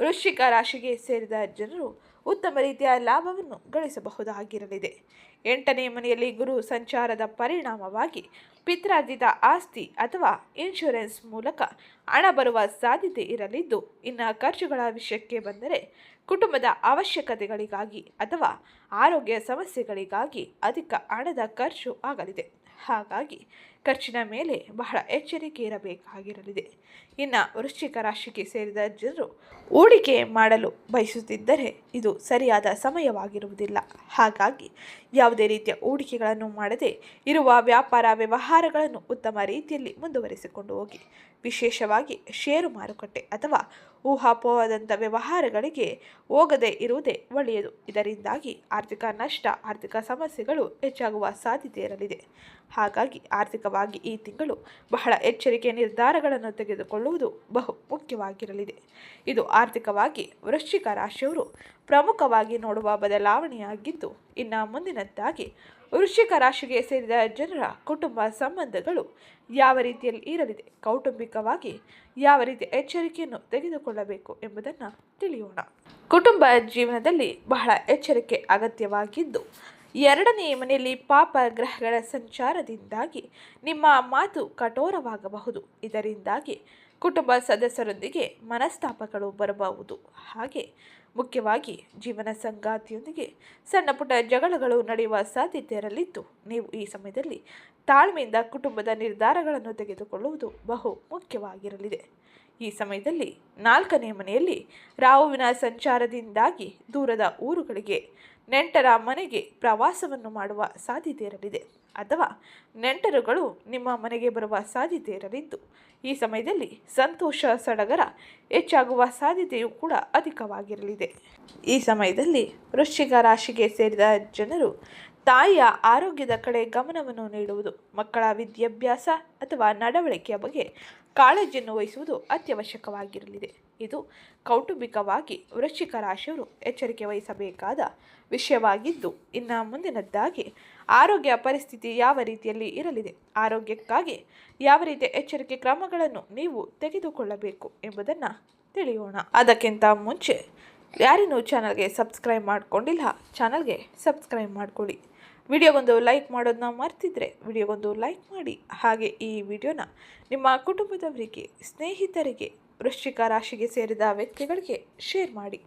ವೃಶ್ಚಿಕ ರಾಶಿಗೆ ಸೇರಿದ ಜನರು ಉತ್ತಮ ರೀತಿಯ ಲಾಭವನ್ನು ಗಳಿಸಬಹುದಾಗಿರಲಿದೆ. ಎಂಟನೇ ಮನೆಯಲ್ಲಿ ಗುರು ಸಂಚಾರದ ಪರಿಣಾಮವಾಗಿ ಪಿತ್ರಾರ್ಜಿತ ಆಸ್ತಿ ಅಥವಾ ಇನ್ಶೂರೆನ್ಸ್ ಮೂಲಕ ಹಣ ಬರುವ ಸಾಧ್ಯತೆ ಇರಲಿದ್ದು, ಇನ್ನು ಖರ್ಚುಗಳ ವಿಷಯಕ್ಕೆ ಬಂದರೆ ಕುಟುಂಬದ ಅವಶ್ಯಕತೆಗಳಿಗಾಗಿ ಅಥವಾ ಆರೋಗ್ಯ ಸಮಸ್ಯೆಗಳಿಗಾಗಿ ಅಧಿಕ ಹಣದ ಖರ್ಚು ಆಗಲಿದೆ. ಹಾಗಾಗಿ ಖರ್ಚಿನ ಮೇಲೆ ಬಹಳ ಎಚ್ಚರಿಕೆ ಇರಬೇಕಾಗಿರಲಿದೆ. ಇನ್ನು ವೃಶ್ಚಿಕ ರಾಶಿಗೆ ಸೇರಿದ ಜನರು ಹೂಡಿಕೆ ಮಾಡಲು ಬಯಸುತ್ತಿದ್ದರೆ ಇದು ಸರಿಯಾದ ಸಮಯವಾಗಿರುವುದಿಲ್ಲ. ಹಾಗಾಗಿ ಯಾವುದೇ ರೀತಿಯ ಹೂಡಿಕೆಗಳನ್ನು ಮಾಡದೆ ಇರುವ ವ್ಯಾಪಾರ ವ್ಯವಹಾರಗಳನ್ನು ಉತ್ತಮ ರೀತಿಯಲ್ಲಿ ಮುಂದುವರಿಸಿಕೊಂಡು ಹೋಗಿ. ವಿಶೇಷವಾಗಿ ಷೇರು ಮಾರುಕಟ್ಟೆ ಅಥವಾ ಊಹಾಪೋಹದಂಥ ವ್ಯವಹಾರಗಳಿಗೆ ಹೋಗದೇ ಇರುವುದೇ ಒಳ್ಳೆಯದು. ಇದರಿಂದಾಗಿ ಆರ್ಥಿಕ ನಷ್ಟ, ಆರ್ಥಿಕ ಸಮಸ್ಯೆಗಳು ಹೆಚ್ಚಾಗುವ ಸಾಧ್ಯತೆ ಇರಲಿದೆ. ಹಾಗಾಗಿ ಆರ್ಥಿಕವಾಗಿ ಈ ತಿಂಗಳು ಬಹಳ ಎಚ್ಚರಿಕೆ ನಿರ್ಧಾರಗಳನ್ನು ತೆಗೆದುಕೊಳ್ಳುವುದು ಬಹು ಮುಖ್ಯವಾಗಿರಲಿದೆ. ಇದು ಆರ್ಥಿಕವಾಗಿ ವೃಶ್ಚಿಕ ರಾಶಿಯವರು ಪ್ರಮುಖವಾಗಿ ನೋಡುವ ಬದಲಾವಣೆಯಾಗಿದ್ದು, ಇನ್ನು ಮುಂದಿನದ್ದಾಗಿ ವೃಶ್ಚಿಕ ರಾಶಿಗೆ ಸೇರಿದ ಜನರ ಕುಟುಂಬ ಸಂಬಂಧಗಳು ಯಾವ ರೀತಿಯಲ್ಲಿ ಇರಲಿದೆ? ಕೌಟುಂಬಿಕವಾಗಿ ಯಾವ ರೀತಿ ಎಚ್ಚರಿಕೆಯನ್ನು ತೆಗೆದುಕೊಳ್ಳಬೇಕು ಎಂಬುದನ್ನು ತಿಳಿಯೋಣ. ಕುಟುಂಬ ಜೀವನದಲ್ಲಿ ಬಹಳ ಎಚ್ಚರಿಕೆ ಅಗತ್ಯವಾಗಿದ್ದು, ಎರಡನೇ ಮನೆಯಲ್ಲಿ ಪಾಪ ಗ್ರಹಗಳ ಸಂಚಾರದಿಂದಾಗಿ ನಿಮ್ಮ ಮಾತು ಕಠೋರವಾಗಬಹುದು. ಇದರಿಂದಾಗಿ ಕುಟುಂಬ ಸದಸ್ಯರೊಂದಿಗೆ ಮನಸ್ತಾಪಗಳು ಬರಬಹುದು. ಹಾಗೆ ಮುಖ್ಯವಾಗಿ ಜೀವನ ಸಂಗಾತಿಯೊಂದಿಗೆ ಸಣ್ಣ ಪುಟ್ಟ ಜಗಳಗಳು ನಡೆಯುವ ಸಾಧ್ಯತೆ ಇರಲಿದ್ದು ನೀವು ಈ ಸಮಯದಲ್ಲಿ ತಾಳ್ಮೆಯಿಂದ ಕುಟುಂಬದ ನಿರ್ಧಾರಗಳನ್ನು ತೆಗೆದುಕೊಳ್ಳುವುದು ಬಹು ಮುಖ್ಯವಾಗಿರಲಿದೆ. ಈ ಸಮಯದಲ್ಲಿ ನಾಲ್ಕನೇ ಮನೆಯಲ್ಲಿ ರಾಹುವಿನ ಸಂಚಾರದಿಂದಾಗಿ ದೂರದ ಊರುಗಳಿಗೆ ನೆಂಟರ ಮನೆಗೆ ಪ್ರವಾಸವನ್ನು ಮಾಡುವ ಸಾಧ್ಯತೆ ಇರಲಿದೆ ಅಥವಾ ನೆಂಟರುಗಳು ನಿಮ್ಮ ಮನೆಗೆ ಬರುವ ಸಾಧ್ಯತೆ ಇರಲಿದ್ದು, ಈ ಸಮಯದಲ್ಲಿ ಸಂತೋಷ ಸಡಗರ ಹೆಚ್ಚಾಗುವ ಸಾಧ್ಯತೆಯೂ ಕೂಡ ಅಧಿಕವಾಗಿರಲಿದೆ. ಈ ಸಮಯದಲ್ಲಿ ವೃಶ್ಚಿಕ ರಾಶಿಗೆ ಸೇರಿದ ಜನರು ತಾಯಿಯ ಆರೋಗ್ಯದ ಕಡೆ ಗಮನವನ್ನು ನೀಡುವುದು, ಮಕ್ಕಳ ವಿದ್ಯಾಭ್ಯಾಸ ಅಥವಾ ನಡವಳಿಕೆಯ ಬಗ್ಗೆ ಕಾಳಜಿಯನ್ನು ವಹಿಸುವುದು ಅತ್ಯವಶ್ಯಕವಾಗಿರಲಿದೆ. ಇದು ಕೌಟುಂಬಿಕವಾಗಿ ವೃಶ್ಚಿಕ ರಾಶಿಯವರು ಎಚ್ಚರಿಕೆ ವಹಿಸಬೇಕಾದ ವಿಷಯವಾಗಿದ್ದು, ಇನ್ನು ಮುಂದಿನದ್ದಾಗಿ ಆರೋಗ್ಯ ಪರಿಸ್ಥಿತಿ ಯಾವ ರೀತಿಯಲ್ಲಿ ಇರಲಿದೆ? ಆರೋಗ್ಯಕ್ಕಾಗಿ ಯಾವ ರೀತಿಯ ಎಚ್ಚರಿಕೆ ಕ್ರಮಗಳನ್ನು ನೀವು ತೆಗೆದುಕೊಳ್ಳಬೇಕು ಎಂಬುದನ್ನು ತಿಳಿಯೋಣ. ಅದಕ್ಕಿಂತ ಮುಂಚೆ ಯಾರಿನ್ನೂ ಚಾನಲ್ಗೆ ಸಬ್ಸ್ಕ್ರೈಬ್ ಮಾಡಿಕೊಂಡಿಲ್ಲ, ಚಾನಲ್ಗೆ ಸಬ್ಸ್ಕ್ರೈಬ್ ಮಾಡಿಕೊಳ್ಳಿ. ವಿಡಿಯೋಗೊಂದು ಲೈಕ್ ಮಾಡೋದನ್ನ ಮರ್ತಿದ್ರೆ ವಿಡಿಯೋಗೊಂದು ಲೈಕ್ ಮಾಡಿ. ಹಾಗೆ ಈ ವಿಡಿಯೋನ ನಿಮ್ಮ ಕುಟುಂಬದವರಿಗೆ, ಸ್ನೇಹಿತರಿಗೆ, ವೃಶ್ಚಿಕ ರಾಶಿಗೆ ಸೇರಿದ ವ್ಯಕ್ತಿಗಳಿಗೆ ಶೇರ್ ಮಾಡಿ.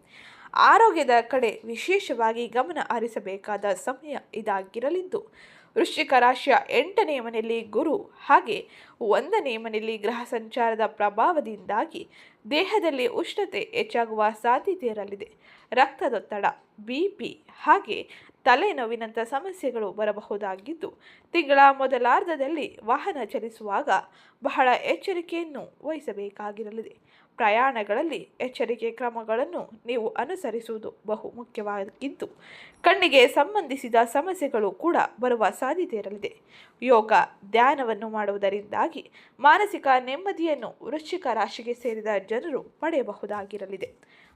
ಆರೋಗ್ಯದ ಕಡೆ ವಿಶೇಷವಾಗಿ ಗಮನ ಹರಿಸಬೇಕಾದ ಸಮಯ ಇದಾಗಿರಲಿದ್ದು, ವೃಶ್ಚಿಕ ರಾಶಿಯ ಎಂಟನೇ ಮನೆಯಲ್ಲಿ ಗುರು ಹಾಗೆ ಒಂದನೇ ಮನೆಯಲ್ಲಿ ಗ್ರಹ ಸಂಚಾರದ ಪ್ರಭಾವದಿಂದಾಗಿ ದೇಹದಲ್ಲಿ ಉಷ್ಣತೆ ಹೆಚ್ಚಾಗುವ ಸಾಧ್ಯತೆ ಇರಲಿದೆ. ರಕ್ತದೊತ್ತಡ, ಬಿ ಪಿ ಹಾಗೆ ತಲೆನೋವಿನಂಥ ಸಮಸ್ಯೆಗಳು ಬರಬಹುದಾಗಿದ್ದು, ತಿಂಗಳ ಮೊದಲಾರ್ಧದಲ್ಲಿ ವಾಹನ ಚಲಿಸುವಾಗ ಬಹಳ ಎಚ್ಚರಿಕೆಯನ್ನು ವಹಿಸಬೇಕಾಗಿರಲಿದೆ. ಪ್ರಯಾಣಗಳಲ್ಲಿ ಎಚ್ಚರಿಕೆ ಕ್ರಮಗಳನ್ನು ನೀವು ಅನುಸರಿಸುವುದು ಬಹು ಮುಖ್ಯವಾಗಿದ್ದು, ಕಣ್ಣಿಗೆ ಸಂಬಂಧಿಸಿದ ಸಮಸ್ಯೆಗಳು ಕೂಡ ಬರುವ ಸಾಧ್ಯತೆ ಇರಲಿದೆ. ಯೋಗ, ಧ್ಯಾನವನ್ನು ಮಾಡುವುದರಿಂದಾಗಿ ಮಾನಸಿಕ ನೆಮ್ಮದಿಯನ್ನು ವೃಶ್ಚಿಕ ರಾಶಿಗೆ ಸೇರಿದ ಜನರು ಪಡೆಯಬಹುದಾಗಿರಲಿದೆ.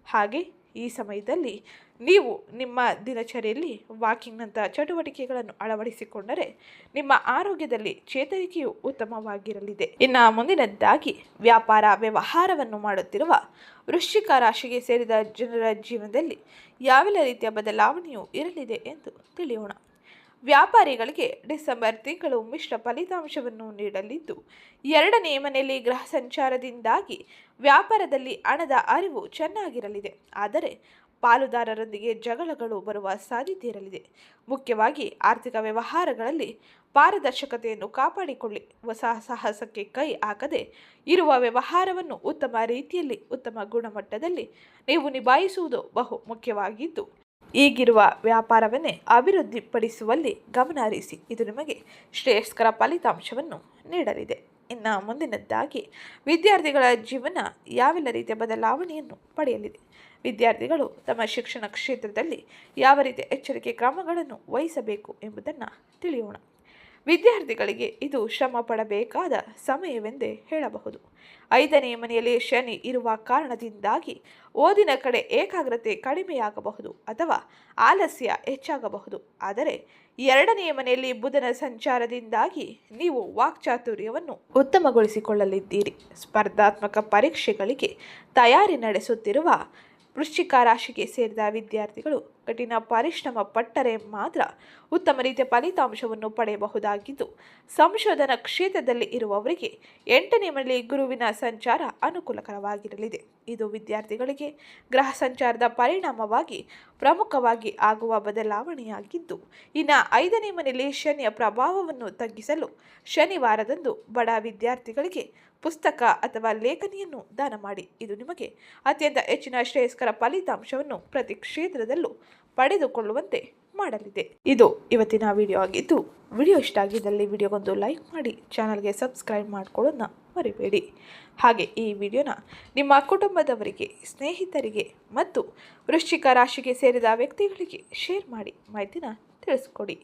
ಹಾಗೆ ಈ ಸಮಯದಲ್ಲಿ ನೀವು ನಿಮ್ಮ ದಿನಚರಿಯಲ್ಲಿ ವಾಕಿಂಗ್ನಂಥ ಚಟುವಟಿಕೆಗಳನ್ನು ಅಳವಡಿಸಿಕೊಂಡರೆ ನಿಮ್ಮ ಆರೋಗ್ಯದಲ್ಲಿ ಚೇತರಿಕೆಯು ಉತ್ತಮವಾಗಿರಲಿದೆ. ಇನ್ನು ಮುಂದಿನದ್ದಾಗಿ ವ್ಯಾಪಾರ ವ್ಯವಹಾರವನ್ನು ಮಾಡುತ್ತಿರುವ ವೃಶ್ಚಿಕ ರಾಶಿಗೆ ಸೇರಿದ ಜನರ ಜೀವನದಲ್ಲಿ ಯಾವೆಲ್ಲ ರೀತಿಯ ಬದಲಾವಣೆಯು ಇರಲಿದೆ ಎಂದು ತಿಳಿಯೋಣ. ವ್ಯಾಪಾರಿಗಳಿಗೆ ಡಿಸೆಂಬರ್ ತಿಂಗಳು ಮಿಶ್ರ ಫಲಿತಾಂಶವನ್ನು ನೀಡಲಿದ್ದು, ಎರಡನೇ ಮನೆಯಲ್ಲಿ ಗೃಹ ಸಂಚಾರದಿಂದಾಗಿ ವ್ಯಾಪಾರದಲ್ಲಿ ಹಣದ ಅರಿವು ಚೆನ್ನಾಗಿರಲಿದೆ. ಆದರೆ ಪಾಲುದಾರರೊಂದಿಗೆ ಜಗಳಗಳು ಬರುವ ಸಾಧ್ಯತೆ ಇರಲಿದೆ. ಮುಖ್ಯವಾಗಿ ಆರ್ಥಿಕ ವ್ಯವಹಾರಗಳಲ್ಲಿ ಪಾರದರ್ಶಕತೆಯನ್ನು ಕಾಪಾಡಿಕೊಳ್ಳಿ. ಹೊಸ ಸಾಹಸಕ್ಕೆ ಕೈ ಹಾಕದೆ ಇರುವ ವ್ಯವಹಾರವನ್ನು ಉತ್ತಮ ರೀತಿಯಲ್ಲಿ, ಉತ್ತಮ ಗುಣಮಟ್ಟದಲ್ಲಿ ನೀವು ನಿಭಾಯಿಸುವುದು ಬಹು ಮುಖ್ಯವಾಗಿದ್ದು ಈಗಿರುವ ವ್ಯಾಪಾರವನ್ನೇ ಅಭಿವೃದ್ಧಿಪಡಿಸುವಲ್ಲಿ ಗಮನ ಹರಿಸಿ. ಇದು ನಿಮಗೆ ಶ್ರೇಯಸ್ಕರ ಫಲಿತಾಂಶವನ್ನು ನೀಡಲಿದೆ. ಇನ್ನು ಮುಂದಿನದ್ದಾಗಿ, ವಿದ್ಯಾರ್ಥಿಗಳ ಜೀವನ ಯಾವೆಲ್ಲ ರೀತಿಯ ಬದಲಾವಣೆಯನ್ನು ಪಡೆಯಲಿದೆ? ವಿದ್ಯಾರ್ಥಿಗಳು ತಮ್ಮ ಶಿಕ್ಷಣ ಕ್ಷೇತ್ರದಲ್ಲಿ ಯಾವ ರೀತಿಯ ಎಚ್ಚರಿಕೆ ಕ್ರಮಗಳನ್ನು ವಹಿಸಬೇಕು ಎಂಬುದನ್ನು ತಿಳಿಯೋಣ. ವಿದ್ಯಾರ್ಥಿಗಳಿಗೆ ಇದು ಶ್ರಮ ಪಡಬೇಕಾದ ಸಮಯವೆಂದೇ ಹೇಳಬಹುದು. ಐದನೇ ಮನೆಯಲ್ಲಿ ಶನಿ ಇರುವ ಕಾರಣದಿಂದಾಗಿ ಓದಿನ ಕಡೆ ಏಕಾಗ್ರತೆ ಕಡಿಮೆಯಾಗಬಹುದು ಅಥವಾ ಆಲಸ್ಯ ಹೆಚ್ಚಾಗಬಹುದು. ಆದರೆ ಎರಡನೇ ಮನೆಯಲ್ಲಿ ಬುಧನ ಸಂಚಾರದಿಂದಾಗಿ ನೀವು ವಾಕ್ಚಾತುರ್ಯವನ್ನು ಉತ್ತಮಗೊಳಿಸಿಕೊಳ್ಳಲಿದ್ದೀರಿ. ಸ್ಪರ್ಧಾತ್ಮಕ ಪರೀಕ್ಷೆಗಳಿಗೆ ತಯಾರಿ ನಡೆಸುತ್ತಿರುವ ವೃಶ್ಚಿಕ ರಾಶಿಗೆ ಸೇರಿದ ವಿದ್ಯಾರ್ಥಿಗಳು ಕಠಿಣ ಪರಿಶ್ರಮ ಪಟ್ಟರೆ ಮಾತ್ರ ಉತ್ತಮ ರೀತಿಯ ಫಲಿತಾಂಶವನ್ನು ಪಡೆಯಬಹುದಾಗಿದ್ದು, ಸಂಶೋಧನಾ ಕ್ಷೇತ್ರದಲ್ಲಿ ಇರುವವರಿಗೆ ಎಂಟನೇ ಮನೆಯಲ್ಲಿ ಗುರುವಿನ ಸಂಚಾರ ಅನುಕೂಲಕರವಾಗಿರಲಿದೆ. ಇದು ವಿದ್ಯಾರ್ಥಿಗಳಿಗೆ ಗ್ರಹ ಸಂಚಾರದ ಪರಿಣಾಮವಾಗಿ ಪ್ರಮುಖವಾಗಿ ಆಗುವ ಬದಲಾವಣೆಯಾಗಿದ್ದು, ಇನ್ನು ಐದನೇ ಮನೆಯಲ್ಲಿ ಶನಿಯ ಪ್ರಭಾವವನ್ನು ತಗ್ಗಿಸಲು ಶನಿವಾರದಂದು ಬಡ ವಿದ್ಯಾರ್ಥಿಗಳಿಗೆ ಪುಸ್ತಕ ಅಥವಾ ಲೇಖನಿಯನ್ನು ದಾನ ಮಾಡಿ. ಇದು ನಿಮಗೆ ಅತ್ಯಂತ ಹೆಚ್ಚಿನ ಶ್ರೇಯಸ್ಕರ ಫಲಿತಾಂಶವನ್ನು ಪ್ರತಿ ಕ್ಷೇತ್ರದಲ್ಲೂ ಪಡೆದುಕೊಳ್ಳುವಂತೆ ಮಾಡಲಿದೆ. ಇದು ಇವತ್ತಿನ ವಿಡಿಯೋ ಆಗಿದ್ದು ವಿಡಿಯೋ ಇಷ್ಟ ಆಗಿದ್ದಲ್ಲಿ ವಿಡಿಯೋಗೊಂದು ಲೈಕ್ ಮಾಡಿ ಚಾನಲ್ಗೆ ಸಬ್ಸ್ಕ್ರೈಬ್ ಮಾಡ್ಕೊಳ್ಳೋದನ್ನ ಮರಿಬೇಡಿ. ಹಾಗೆ ಈ ವಿಡಿಯೋನ ನಿಮ್ಮ ಕುಟುಂಬದವರಿಗೆ, ಸ್ನೇಹಿತರಿಗೆ ಮತ್ತು ವೃಶ್ಚಿಕ ರಾಶಿಗೆ ಸೇರಿದ ವ್ಯಕ್ತಿಗಳಿಗೆ ಶೇರ್ ಮಾಡಿ, ಮಾಹಿತಿನ ತಿಳಿಸ್ಕೊಡಿ.